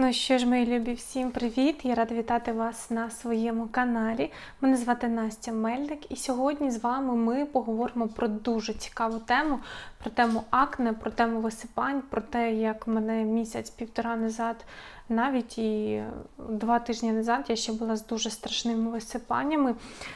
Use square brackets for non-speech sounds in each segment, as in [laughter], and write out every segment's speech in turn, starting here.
Ну що ж, мої любі, всім привіт! Я рада вітати вас на своєму каналі. Мене звати Настя Мельник, і сьогодні з вами ми поговоримо про дуже цікаву тему: про тему акне, про тему висипань, про те, як мене місяць-півтора назад, навіть і два тижні назад я ще була з дуже страшними висипаннями.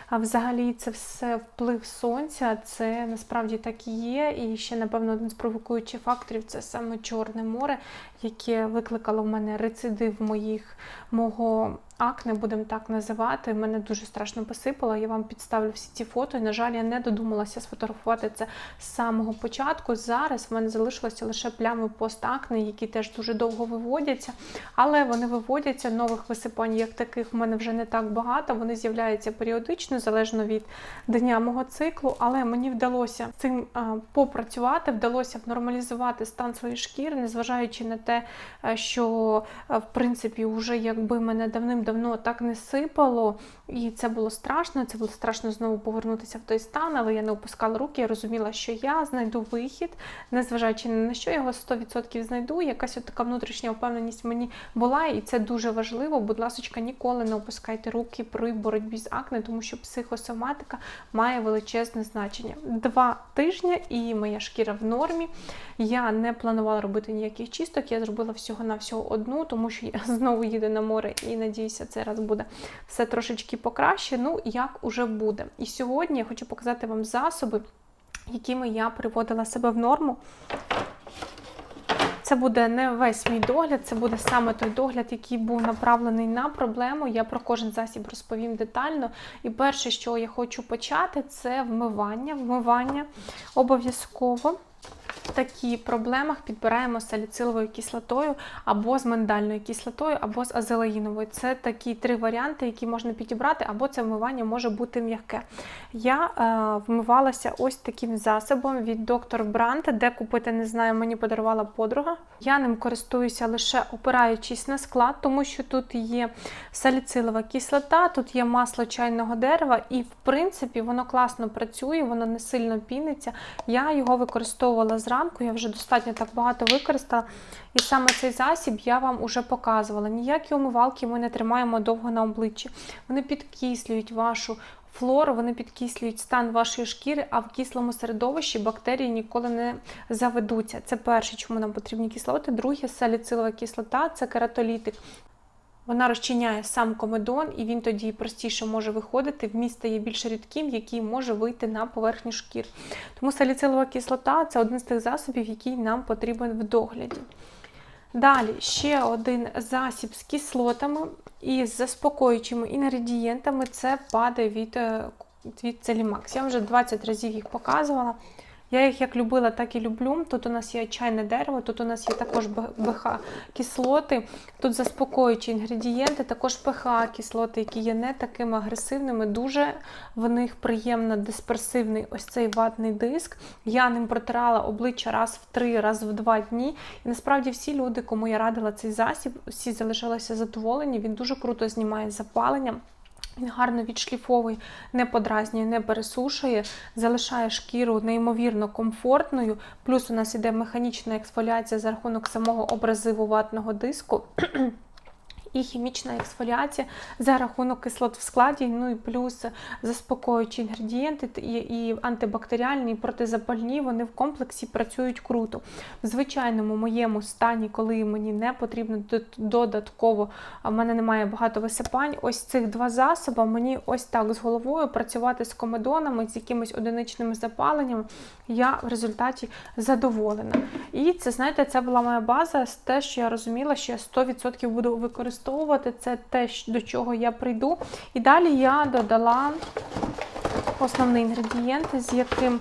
А взагалі це все вплив сонця, це насправді так і є. І ще, напевно, один з провокуючих факторів це саме Чорне море, яке викликало в мене рецидив моїх мого акне, будемо так називати. Мене дуже страшно посипало. Я вам підставлю всі ці фото. І, на жаль, я не додумалася сфотографувати це з самого початку. Зараз в мене залишилося лише плями постакне, які теж дуже довго виводяться, але вони виводяться нових висипань, як таких в мене вже не так багато. Вони з'являються періодично, залежно від дня мого циклу. Але мені вдалося цим попрацювати, вдалося нормалізувати стан своєї шкіри, незважаючи на те, е, що е, в принципі вже якби мене давним-давно так не сипало, і це було страшно. Це було страшно знову повернутися в той стан, але я не опускала руки. Я розуміла, що я знайду вихід, незважаючи на що я його 100% знайду. Якась от така внутрішня впевненість мені була, і це дуже важливо. Будь ласка, ніколи не опускайте руки при боротьбі з акне, тому що психосоматика має величезне значення. Два тижні і моя шкіра в нормі. Я не планувала робити ніяких чисток. Я зробила всього-навсього одну, тому що я [laughs] знову їду на море і надіюся, цей раз буде все трошечки покраще. Ну, як уже буде. І сьогодні я хочу показати вам засоби, якими я приводила себе в норму. Це буде не весь мій догляд, це буде саме той догляд, який був направлений на проблему. Я про кожен засіб розповім детально. І перше, що я хочу почати, це вмивання. Вмивання обов'язково. В таких проблемах підбираємо з саліциловою кислотою, або з миндальною кислотою, або з азелаїновою. Це такі три варіанти, які можна підібрати, або це вмивання може бути м'яке. Я е, вмивалася ось таким засобом від доктор Брант, де купити не знаю, мені подарувала подруга. Я ним користуюся лише опираючись на склад, тому що тут є саліцилова кислота, тут є масло чайного дерева, і в принципі воно класно працює, воно не сильно піниться. Я його використовувала зранку, я вже достатньо так багато використала. І саме цей засіб я вам уже показувала. Ніякі умивалки ми не тримаємо довго на обличчі. Вони підкислюють вашу флору, вони підкислюють стан вашої шкіри, а в кислому середовищі бактерії ніколи не заведуться. Це перше, чому нам потрібні кислоти. Друге, саліцилова кислота це кератолітик. Вона розчиняє сам комедон, і він тоді простіше може виходити. Вміст стає більш рідким, який може вийти на поверхню шкір. Тому саліцилова кислота це один з тих засобів, який нам потрібен в догляді. Далі ще один засіб з кислотами і з заспокоюючими інгредієнтами це падає від, від Целімакс. Я вже 20 разів їх показувала. Я їх як любила, так і люблю. Тут у нас є чайне дерево, тут у нас є також БХ-кислоти, тут заспокоюючі інгредієнти, також ПХ-кислоти, які є не такими агресивними. Дуже в них приємно дисперсивний ось цей ватний диск. Я ним протирала обличчя раз в три, раз в два дні. І насправді всі люди, кому я радила цей засіб, всі залишилися задоволені. Він дуже круто знімає запалення. Він гарно відшліфовує, не подразнює, не пересушує, залишає шкіру неймовірно комфортною. Плюс у нас іде механічна ексфоліація за рахунок самого образиву ватного диску. [clears throat] І хімічна ексфоліація за рахунок кислот в складі, ну і плюс заспокоюючі інгредієнти і, і антибактеріальні, і протизапальні, вони в комплексі працюють круто. В звичайному моєму стані, коли мені не потрібно додатково, а в мене немає багато висипань, ось цих два засоби мені ось так з головою працювати з комедонами, з якимись одиничними запаленнями, я в результаті задоволена. І це, знаєте, це була моя база, з те, що я розуміла, що я 100% буду використовувати використовувати. Це те, до чого я прийду. І далі я додала основний інгредієнт, з яким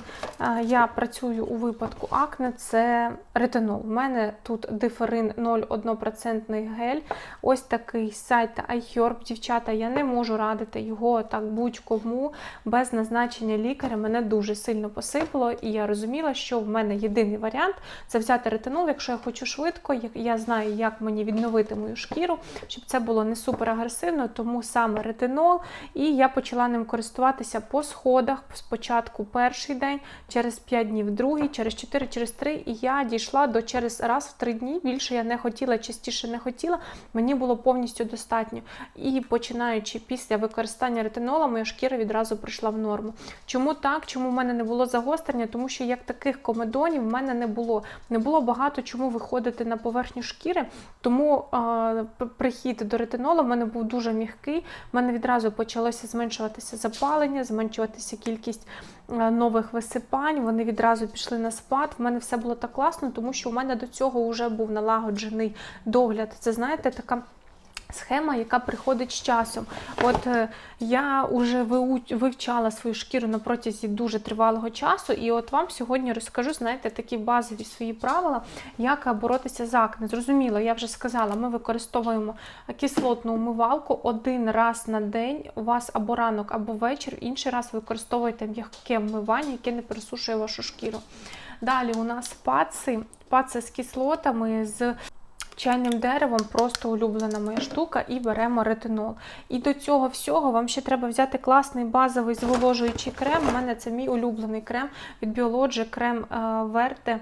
я працюю у випадку акне, це ретинол. У мене тут диферин 0,1% гель. Ось такий сайт iHerb. Дівчата, я не можу радити його так будь-кому без назначення лікаря. Мене дуже сильно посипало, і я розуміла, що в мене єдиний варіант це взяти ретинол, якщо я хочу швидко, я знаю, як мені відновити мою шкіру, щоб це було не супер агресивно, тому саме ретинол. І я почала ним користуватися по сходах. Спочатку перший день, через 5 днів другий, через 4, через 3. І я дійшла до через раз в 3 дні. Більше я не хотіла, частіше не хотіла. Мені було повністю достатньо. І починаючи після використання ретинола, моя шкіра відразу прийшла в норму. Чому так? Чому в мене не було загострення? Тому що як таких комедонів в мене не було. Не було багато чому виходити на поверхню шкіри, тому а, прихід до ретинолу в мене був дуже м'який. В мене відразу почалося зменшуватися запалення, зменшуватися кількість нових висипань. Вони відразу пішли на спад. В мене все було так класно, тому що у мене до цього вже був налагоджений догляд. Це знаєте, така. Схема, яка приходить з часом. От е, я вже вивчала свою шкіру на протязі дуже тривалого часу, і от вам сьогодні розкажу, знаєте, такі базові свої правила, як боротися з акне. Зрозуміло, я вже сказала, ми використовуємо кислотну умивалку один раз на день. У вас або ранок, або вечір, інший раз використовуєте м'яке вмивання, яке не пересушує вашу шкіру. Далі у нас паци, паци з кислотами, з чайним деревом просто улюблена моя штука, і беремо ретинол. І до цього всього вам ще треба взяти класний базовий зволожуючий крем. У мене це мій улюблений крем від Biologic, крем Верте.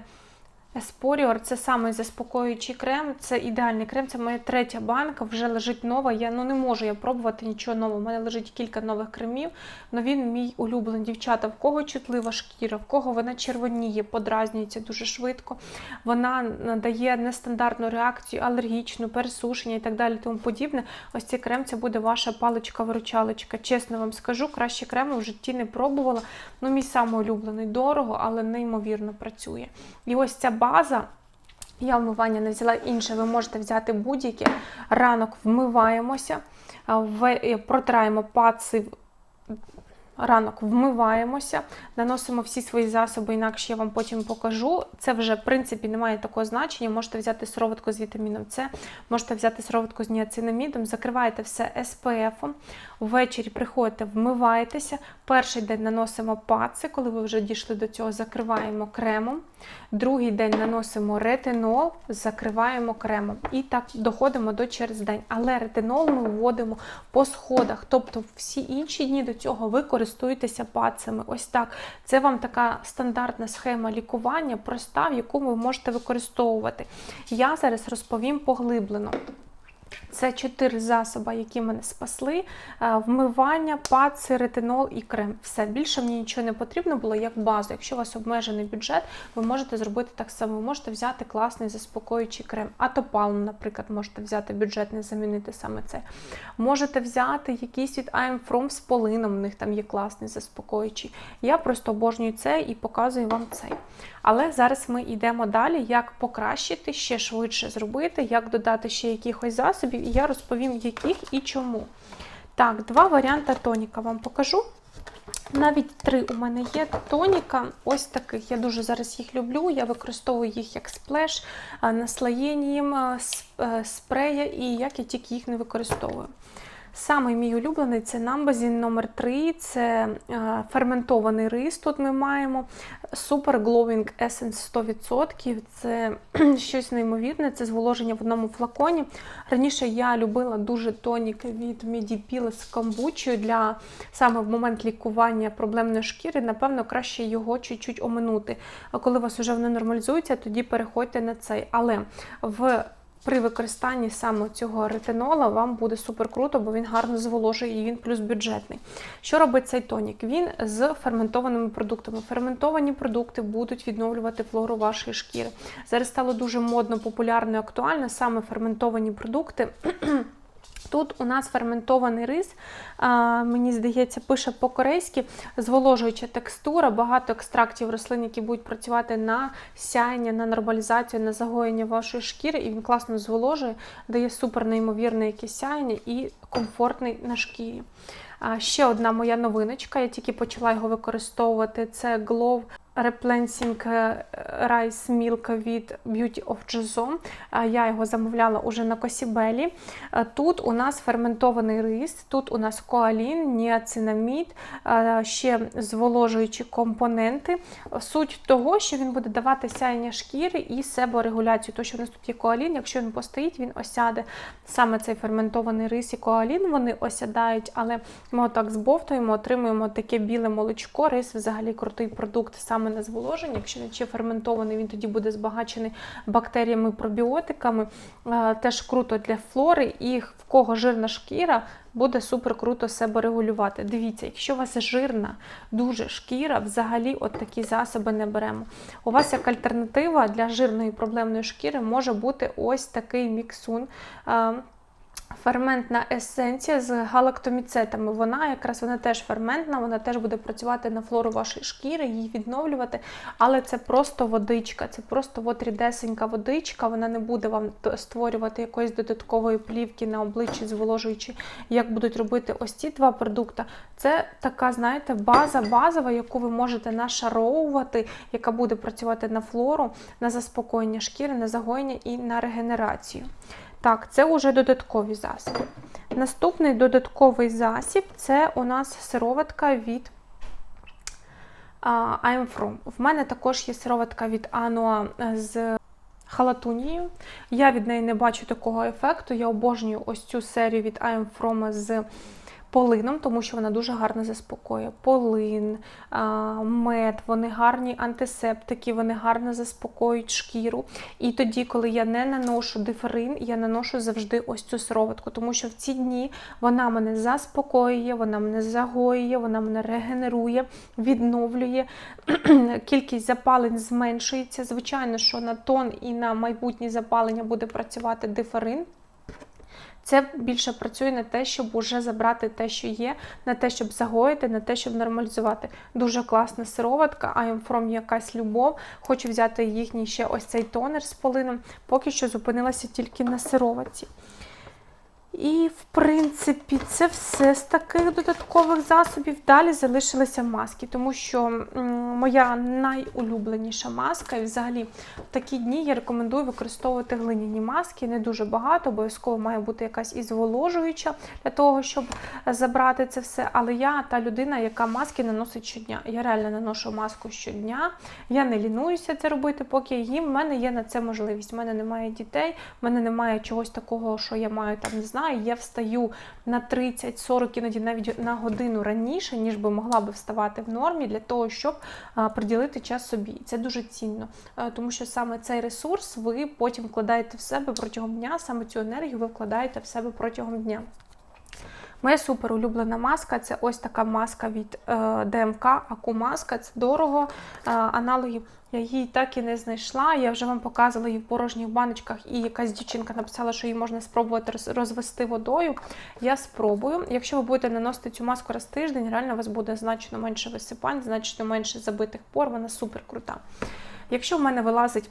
Еспоріор це саме заспокоюючий крем, це ідеальний крем, це моя третя банка, вже лежить нова. Я ну не можу я пробувати нічого нового. У мене лежить кілька нових кремів, але він мій улюблений. Дівчата, в кого чутлива шкіра, в кого вона червоніє, подразнюється дуже швидко. Вона надає нестандартну реакцію, алергічну, пересушення і так далі. Тому подібне. Ось цей крем це буде ваша паличка-виручалочка. Чесно вам скажу, краще крему в житті не пробувала. Ну, мій самоулюблений, дорого, але неймовірно працює. І ось ця база. Я вмивання не взяла інше, ви можете взяти будь-яке. Ранок вмиваємося, протраємо паци ранок вмиваємося, наносимо всі свої засоби, інакше я вам потім покажу. Це вже, в принципі, не має такого значення. Можете взяти сироватку з вітаміном С, можете взяти сироватку з ніацинамідом, закриваєте все СПФ, ввечері приходите, вмиваєтеся. Перший день наносимо паци, коли ви вже дійшли до цього, закриваємо кремом. Другий день наносимо ретинол, закриваємо кремом. І так доходимо до через день. Але ретинол ми вводимо по сходах. Тобто всі інші дні до цього ви користуєтеся пацами. Ось так. Це вам така стандартна схема лікування, проста, в яку ви можете використовувати. Я зараз розповім поглиблено. Це чотири засоби, які мене спасли: е, вмивання, паци, ретинол і крем. Все більше мені нічого не потрібно було як базу. Якщо у вас обмежений бюджет, ви можете зробити так само. Ви можете взяти класний заспокоюючий крем. Атопалм, наприклад, можете взяти бюджетний, замінити саме це. Можете взяти якийсь від I'm From з полином, у них там є класний заспокоюючий. Я просто обожнюю це і показую вам цей. Але зараз ми йдемо далі, як покращити, ще швидше зробити, як додати ще якихось засобів, і я розповім, яких і чому. Так, два варіанти тоніка вам покажу. Навіть три у мене є тоніка, ось таких. Я дуже зараз їх люблю. Я використовую їх як сплеш, наслоєнням, спрея, і як я тільки їх не використовую. Самий мій улюблений це намбазін номер 3 це е, ферментований рис. Тут ми маємо Super Glowing Essence 100%. Це [clears throat] щось неймовірне, це зволоження в одному флаконі. Раніше я любила дуже тонік від Medipil з камбучою для саме в момент лікування проблемної шкіри. Напевно, краще його чуть-чуть оминути. А коли у вас вже воно нормалізується, тоді переходьте на цей. Але в при використанні саме цього ретинола вам буде супер круто, бо він гарно зволожує і він плюс бюджетний. Що робить цей тонік? Він з ферментованими продуктами. Ферментовані продукти будуть відновлювати флору вашої шкіри. Зараз стало дуже модно, популярно і актуально саме ферментовані продукти. [clears throat] Тут у нас ферментований рис, мені здається, пише по-корейськи, зволожуюча текстура, багато екстрактів рослин, які будуть працювати на сяєння, на нормалізацію, на загоєння вашої шкіри, і він класно зволожує, дає супер неймовірне якесь сяєння і комфортний на шкірі. Ще одна моя новиночка, я тільки почала його використовувати це Glow Е, Rice Milk від Beauty of Jason. Е, Я його замовляла уже на Косібелі. Тут у нас ферментований рис, тут у нас коалін, ніацинамід, ще зволожуючі компоненти. Суть того, що він буде давати сяєння шкіри і себорегуляцію. То, що у нас тут є коалін, якщо він постоїть, він осяде. Саме цей ферментований рис і коалін вони осядають, але ми отак збовтуємо, отримуємо таке біле молочко. Рис взагалі крутий продукт саме на зволоження. Якщо ще ферментований, він тоді буде збагачений бактеріями, пробіотиками. Теж круто для флори, і в кого жирна шкіра. Буде супер круто себе регулювати. Дивіться, якщо у вас жирна, дуже шкіра, взагалі от такі засоби не беремо. У вас як альтернатива для жирної проблемної шкіри може бути ось такий міксун. Ферментна есенція з галактоміцетами. Вона якраз вона теж ферментна, вона теж буде працювати на флору вашої шкіри, її відновлювати. Але це просто водичка, це просто от рідесенька водичка. Вона не буде вам створювати якоїсь додаткової плівки на обличчі, зволожуючи, як будуть робити ось ці два продукти. Це така, знаєте, база базова, яку ви можете нашаровувати, яка буде працювати на флору, на заспокоєння шкіри, на загоєння і на регенерацію. Так, це вже додаткові засоби. Наступний додатковий засіб це у нас сироватка від I'm From. В мене також є сироватка від Anua з халатунією. Я від неї не бачу такого ефекту. Я обожнюю ось цю серію від I'm From з полином, тому що вона дуже гарно заспокоює. Полин, мед, вони гарні антисептики, вони гарно заспокоюють шкіру. І тоді, коли я не наношу диферин, я наношу завжди ось цю сироватку, тому що в ці дні вона мене заспокоює, вона мене загоює, вона мене регенерує, відновлює. [clears throat] Кількість запалень зменшується. Звичайно, що на тон і на майбутні запалення буде працювати диферин. Це більше працює на те, щоб уже забрати те, що є, на те, щоб загоїти, на те, щоб нормалізувати. Дуже класна сироватка, I'm from якась любов. Хочу взяти їхній ще ось цей тонер з полином. Поки що зупинилася тільки на сироватці. І, в принципі, це все з таких додаткових засобів. Далі залишилися маски, тому що моя найулюбленіша маска, і взагалі в такі дні я рекомендую використовувати глиняні маски. Не дуже багато, обов'язково має бути якась і зволожуюча для того, щоб забрати це все. Але я та людина, яка маски наносить щодня. Я реально наношу маску щодня. Я не лінуюся це робити, поки їм. У мене є на це можливість. У мене немає дітей, в мене немає чогось такого, що я маю там, не знаю. Я встаю на 30-40, іноді навіть на годину раніше, ніж би могла би вставати в нормі, для того, щоб приділити час собі. І це дуже цінно, тому що саме цей ресурс ви потім вкладаєте в себе протягом дня, саме цю енергію ви вкладаєте в себе протягом дня. Моя супер улюблена маска це ось така маска від е, ДМК, Акумаска. Це дорого. Е, аналогів я її так і не знайшла. Я вже вам показувала її в порожніх баночках, і якась дівчинка написала, що її можна спробувати розвести водою. Я спробую. Якщо ви будете наносити цю маску раз тиждень, реально у вас буде значно менше висипань, значно менше забитих пор. Вона супер крута. Якщо в мене вилазить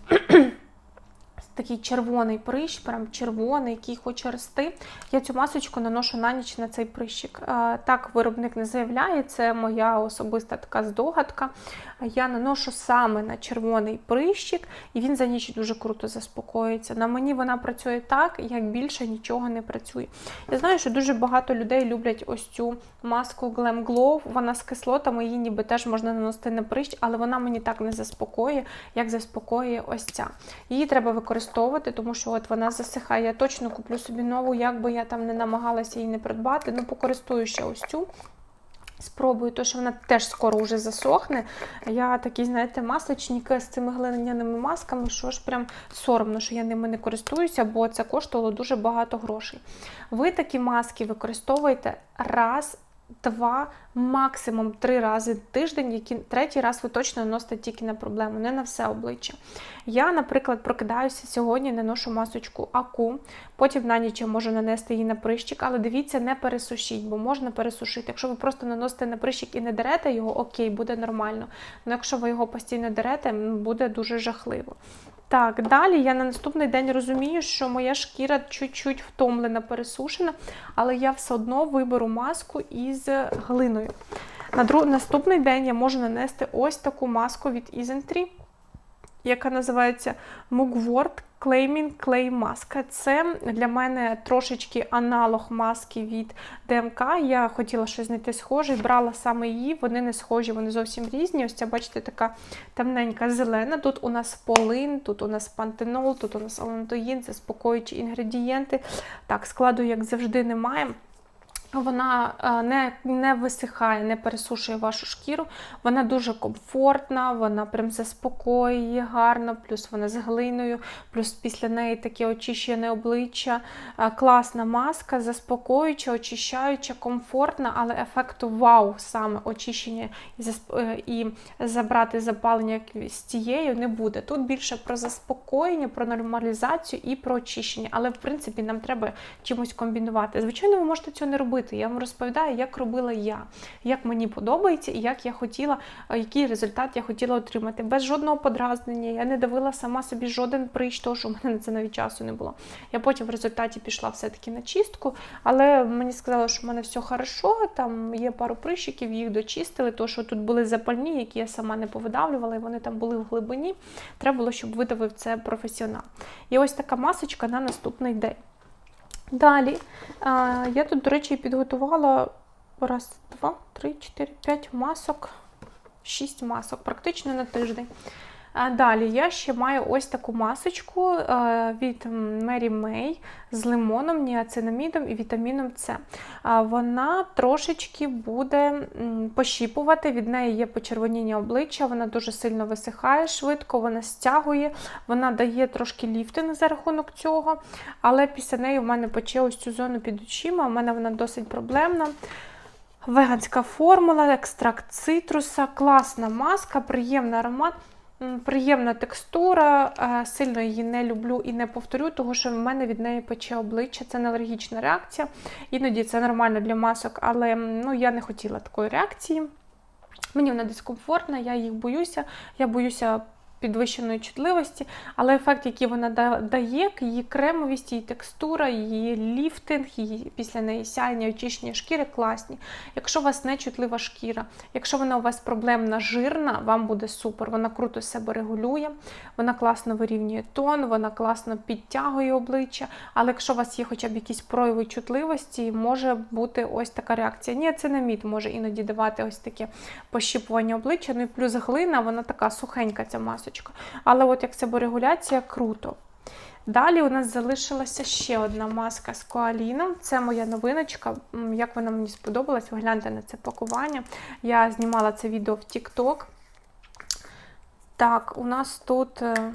такий червоний прищ, прям червоний, який хоче рости. Я цю масочку наношу на ніч на цей прищик. Е, Так виробник не заявляє, це моя особиста така здогадка. Я наношу саме на червоний прищик, і він за ніч дуже круто заспокоїться. На мені вона працює так, як більше нічого не працює. Я знаю, що дуже багато людей люблять ось цю маску Glam Glow. Вона з кислотами, її ніби теж можна наносити на прищ, але вона мені так не заспокоює, як заспокоює ось ця. Її треба використовувати, тому що от вона засихає. Я точно куплю собі нову, як би я там не намагалася її не придбати. Ну, покористую ще ось цю. Спробую, то що вона теж скоро вже засохне. Я такий, знаєте, масочник з цими глиняними масками, що ж прям соромно, що я ними не користуюся, бо це коштувало дуже багато грошей. Ви такі маски використовуєте раз. Два, максимум три рази в тиждень, які третій раз ви точно наносите тільки на проблему, не на все обличчя. Я, наприклад, прокидаюся сьогодні, не ношу масочку аку, потім на ніч я можу нанести її на прищик, але дивіться, не пересушіть, бо можна пересушити. Якщо ви просто наносите на прищик і не дерете його, окей, буде нормально. Але якщо ви його постійно дерете, буде дуже жахливо. Так, далі я на наступний день розумію, що моя шкіра чуть-чуть втомлена, пересушена, але я все одно виберу маску із глиною. На друг... наступний день я можу нанести ось таку маску від Ізентрі, яка називається Mugwort Claiming Clay маска. Це для мене трошечки аналог маски від ДМК. Я хотіла щось знайти схоже, брала саме її. Вони не схожі, вони зовсім різні. Ось ця, бачите, така темненька зелена. Тут у нас полин, тут у нас пантенол, тут у нас алантоїн, заспокоюючі інгредієнти. Так, складу, як завжди, немає. Вона е, не не висихає, не пересушує вашу шкіру. Вона дуже комфортна, вона прям заспокоює гарно, плюс вона з глиною, плюс після неї таке очищене обличчя. Е, класна маска, заспокоююча, очищаюча, комфортна, але ефекту вау, саме очищення е, і забрати запалення з цією не буде. Тут більше про заспокоєння, про нормалізацію і про очищення. Але в принципі нам треба чимось комбінувати. Звичайно, ви можете цього не робити робити. Я вам розповідаю, як робила я, як мені подобається і як я хотіла, який результат я хотіла отримати. Без жодного подразнення. Я не давила сама собі жоден прищ, тому що в мене на це навіть часу не було. Я потім в результаті пішла все-таки на чистку, але мені сказали, що в мене все хорошо, там є пару прищиків, їх дочистили, тому що тут були запальні, які я сама не повидавлювала, і вони там були в глибині. Треба було, щоб видавив це професіонал. І ось така масочка на наступний день. Далі я тут, до речі, підготувала раз, два, три, чотири, п'ять масок, шість масок, практично на тиждень. Далі я ще маю ось таку масочку е, від Mary May з лимоном, ніацинамідом і вітаміном С. Вона трошечки буде пощіпувати, від неї є почервоніння обличчя, вона дуже сильно висихає швидко, вона стягує, вона дає трошки ліфтинг за рахунок цього. Але після неї в мене пече ось цю зону під очима, у мене вона досить проблемна. Веганська формула, екстракт цитруса, класна маска, приємний аромат. Приємна текстура, е, сильно її не люблю і не повторю, тому що в мене від неї пече обличчя. Це не алергічна реакція. Іноді це нормально для масок, але ну, я не хотіла такої реакції. Мені вона дискомфортна, я їх боюся. Я боюся підвищеної чутливості, але ефект, який вона дає, її кремовість, її текстура, її ліфтинг, її після неї сяйня, очищення шкіри класні. Якщо у вас не чутлива шкіра, якщо вона у вас проблемна жирна, вам буде супер. Вона круто себе регулює, вона класно вирівнює тон, вона класно підтягує обличчя. Але якщо у вас є хоча б якісь прояви чутливості, може бути ось така реакція. Ні, це не мід може іноді давати ось таке пощіпування обличчя. Ну і плюс глина, вона така сухенька, ця масочка масочка. Але от як себорегуляція, круто. Далі у нас залишилася ще одна маска з коаліном. Це моя новиночка. Як вона мені сподобалась, ви гляньте на це пакування. Я знімала це відео в TikTok. Так, у нас тут е,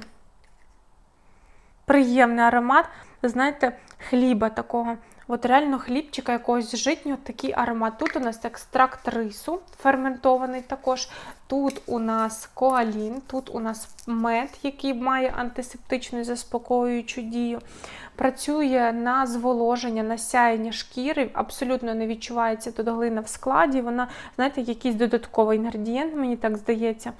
приємний аромат, знаєте, хліба такого. От реально хлібчика якогось житнього, такий аромат. Тут у нас екстракт рису, ферментований також. Тут у нас коалін, тут у нас мед, який має антисептичну і заспокоюючу дію. Працює на зволоження, на сяєння шкіри, абсолютно не відчувається тут глина в складі. Вона, знаєте, якийсь додатковий інгредієнт, мені так здається.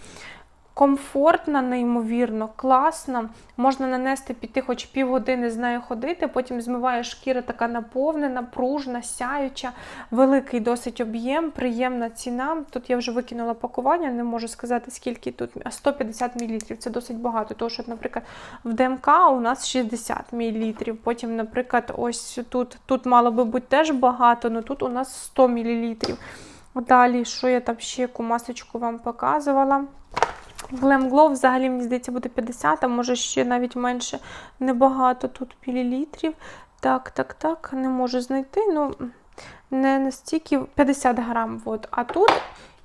Комфортна, неймовірно, класна. Можна нанести піти хоч півгодини з нею ходити, потім змиває шкіра така наповнена, пружна, сяюча, великий досить об'єм, приємна ціна. Тут я вже викинула пакування, не можу сказати, скільки тут 150 мл. Це досить багато. Тому що, наприклад, в ДМК у нас 60 мл. Потім, наприклад, ось тут тут мало би бути теж багато, але тут у нас 100 мл. Далі, що я там ще яку масочку вам показувала? Glam Glow взагалі, мені здається, буде 50, а може ще навіть менше небагато тут мілілітрів. Так, так, так, не можу знайти. ну, Не настільки 50 грам. От. А тут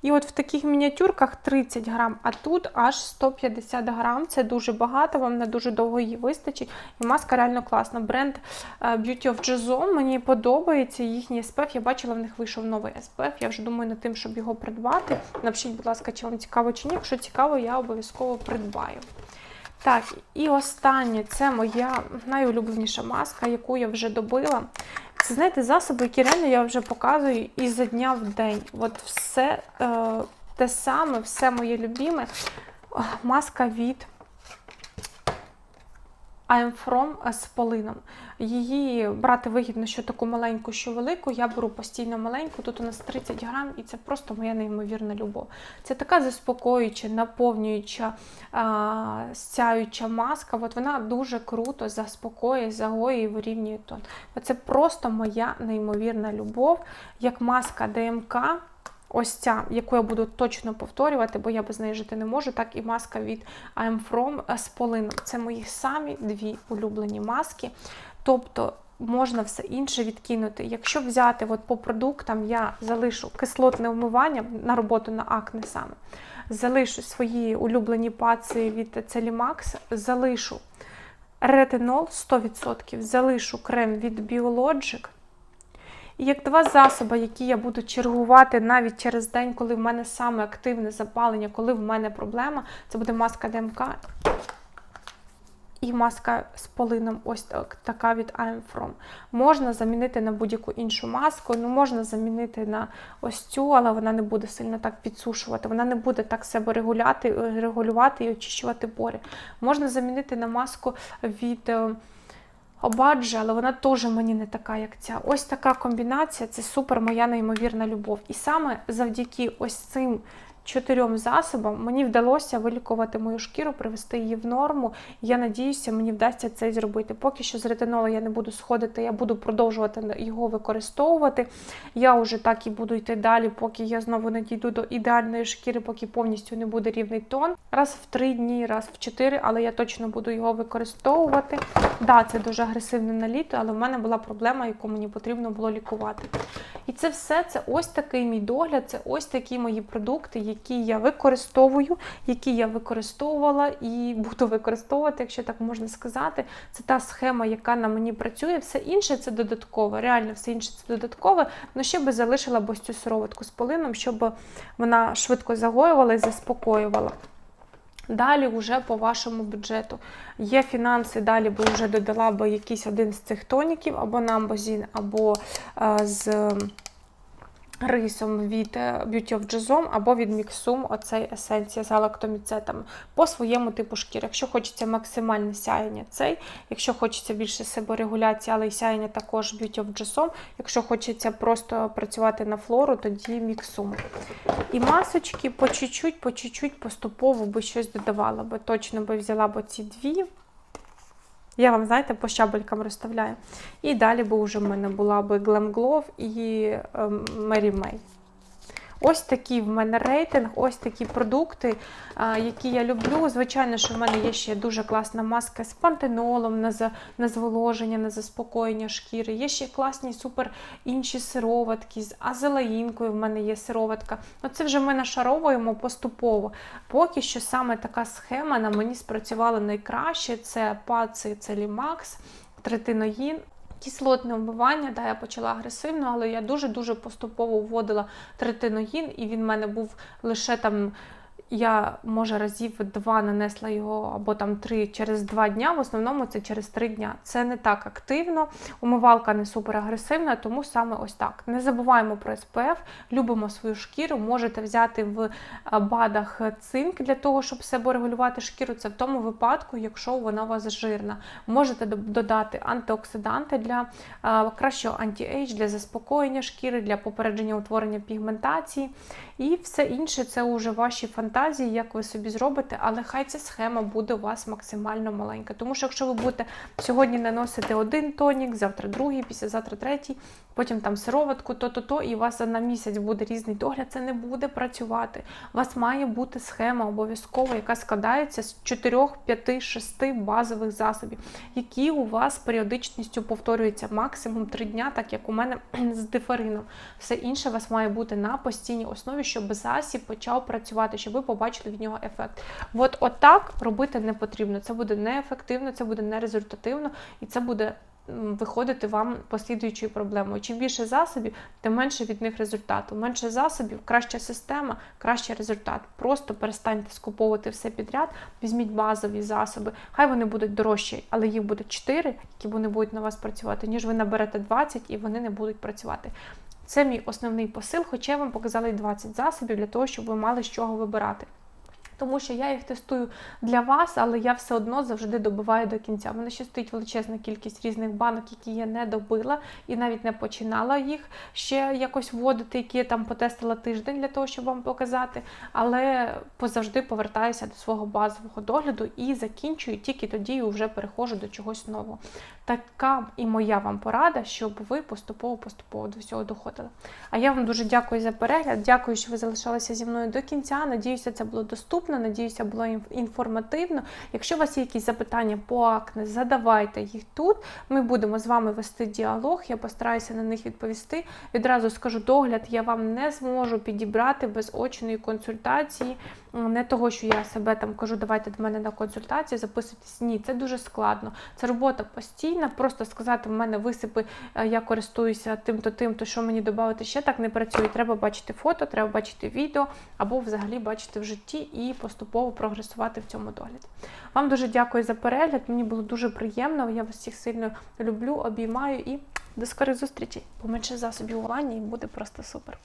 і от в таких мініатюрках 30 грам, а тут аж 150 грам. Це дуже багато, вам на дуже довго її вистачить. І маска реально класна. Бренд е, Beauty of Jason, мені подобається їхній SPF. Я бачила, в них вийшов новий SPF. Я вже думаю над тим, щоб його придбати. Напишіть, будь ласка, чи вам цікаво чи ні. Якщо цікаво, я обов'язково придбаю. Так, і останнє це моя найулюбленіша маска, яку я вже добила. Знаєте, засоби, які реально я вже показую із дня в день. От все е, те саме, все моє любіме. Маска від I'm From з полином. Її брати вигідно, що таку маленьку, що велику. Я беру постійно маленьку, тут у нас 30 грам, і це просто моя неймовірна любов. Це така заспокоююча, наповнююча, а, сяюча маска. От вона дуже круто заспокоює, загоює і вирівнює тон. Це просто моя неймовірна любов, як маска ДМК. Ось ця, яку я буду точно повторювати, бо я без неї жити не можу, так і маска від I'm From з полином. Це мої самі дві улюблені маски. Тобто можна все інше відкинути. Якщо взяти от по продуктам, я залишу кислотне вмивання на роботу на акне саме. Залишу свої улюблені паци від Celimax, залишу ретинол 100%, залишу крем від Biologic. Як два засоби, які я буду чергувати навіть через день, коли в мене саме активне запалення, коли в мене проблема, це буде маска ДМК і маска з полином, ось так, така від I'm From. Можна замінити на будь-яку іншу маску, ну можна замінити на ось цю, але вона не буде сильно так підсушувати, вона не буде так себе регуляти, регулювати і очищувати пори. Можна замінити на маску від. Обаджа, але вона теж мені не така, як ця. Ось така комбінація це супер моя неймовірна любов. І саме завдяки ось цим чотирьом засобам мені вдалося вилікувати мою шкіру, привести її в норму. Я надіюся, мені вдасться це зробити. Поки що з ретинола я не буду сходити, я буду продовжувати його використовувати. Я вже так і буду йти далі, поки я знову не дійду до ідеальної шкіри, поки повністю не буде рівний тон. Раз в три дні, раз в чотири, але я точно буду його використовувати. Да, це дуже агресивне на літо, але в мене була проблема, яку мені потрібно було лікувати. І це все це ось такий мій догляд, це ось такі мої продукти, які я використовую, які я використовувала і буду використовувати, якщо так можна сказати. Це та схема, яка на мені працює. Все інше це додаткове. Реально, все інше це додаткове. Ну ще би залишила б ось цю сироватку з полином, щоб вона швидко загоювала і заспокоювала. Далі вже по вашому бюджету. Є фінанси, далі би вже додала би якийсь один з цих тоніків, або намбозін, або е, з рисом від е, Beauty of Jazom, або від Mixum, оцей есенція з галактоміцетами, по своєму типу шкіри. Якщо хочеться максимальне сяєння, цей, якщо хочеться більше себорегуляції, але й сяєння також Beauty of Jazom, якщо хочеться просто працювати на флору, тоді Mixum. І масочки по чуть-чуть, по чуть-чуть поступово би щось додавала би. Точно би взяла б ці дві. Я вам, знаєте, по щабелькам розставляю. І далі би вже в мене була би Glam Glove і ем, Mary May. Ось такий в мене рейтинг, ось такі продукти, які я люблю. Звичайно, що в мене є ще дуже класна маска з пантенолом на за, зволоження, на заспокоєння шкіри. Є ще класні супер інші сироватки з азелаїнкою. В мене є сироватка. Ну, це вже ми нашаровуємо поступово. Поки що саме така схема на мені спрацювала найкраще. Це паци, це лімакс, третиноїн. Кислотне вмивання, да, я почала агресивно, але я дуже-дуже поступово вводила третиноїн, і він в мене був лише там. Я, може, разів два нанесла його або там три через два дня. В основному це через три дня. Це не так активно. Умивалка не супер агресивна, тому саме ось так. Не забуваємо про СПФ, любимо свою шкіру. Можете взяти в бадах цинк для того, щоб себе регулювати шкіру. Це в тому випадку, якщо вона у вас жирна. Можете додати антиоксиданти для кращого анті-ейдж, для заспокоєння шкіри, для попередження утворення пігментації. І все інше це вже ваші фантазії, як ви собі зробите, але хай ця схема буде у вас максимально маленька. Тому що якщо ви будете сьогодні наносити один тонік, завтра другий, післязавтра третій, потім там сироватку, то-то-то, і у вас на місяць буде різний догляд, це не буде працювати. У вас має бути схема обов'язково, яка складається з 4, 5, 6 базових засобів, які у вас періодичністю повторюються максимум 3 дня, так як у мене [clears throat] з дифарином. Все інше у вас має бути на постійній основі, щоб засіб почав працювати, щоб ви побачили від нього ефект. От отак робити не потрібно. Це буде неефективно, це буде нерезультативно і це буде виходити вам послідуючою проблемою. Чим більше засобів, тим менше від них результату. Менше засобів, краща система, кращий результат. Просто перестаньте скуповувати все підряд, візьміть базові засоби. Хай вони будуть дорожчі, але їх буде 4, які вони будуть на вас працювати, ніж ви наберете 20 і вони не будуть працювати. Це мій основний посил, хоча я вам показала і 20 засобів для того, щоб ви мали з чого вибирати. Тому що я їх тестую для вас, але я все одно завжди добиваю до кінця. У мене ще стоїть величезна кількість різних банок, які я не добила і навіть не починала їх ще якось вводити, які я там потестила тиждень для того, щоб вам показати. Але позавжди повертаюся до свого базового догляду і закінчую тільки тоді вже переходжу до чогось нового. Така і моя вам порада, щоб ви поступово-поступово до всього доходили. А я вам дуже дякую за перегляд. Дякую, що ви залишалися зі мною до кінця. Надіюся, це було доступно. Надіюся, було інформативно. Якщо у вас є якісь запитання по акне, задавайте їх тут. Ми будемо з вами вести діалог. Я постараюся на них відповісти. Відразу скажу, догляд я вам не зможу підібрати без очної консультації. Не того, що я себе там кажу, давайте до мене на консультацію, записуйтесь. Ні, це дуже складно. Це робота постійна. Просто сказати, в мене висипи, е, я користуюся тим-то, тим-то, що мені додати ще так не працює. Треба бачити фото, треба бачити відео або взагалі бачити в житті і поступово прогресувати в цьому догляді. Вам дуже дякую за перегляд. Мені було дуже приємно. Я вас всіх сильно люблю, обіймаю і до скорих зустрічей. Поменше засобів у ванні і буде просто супер.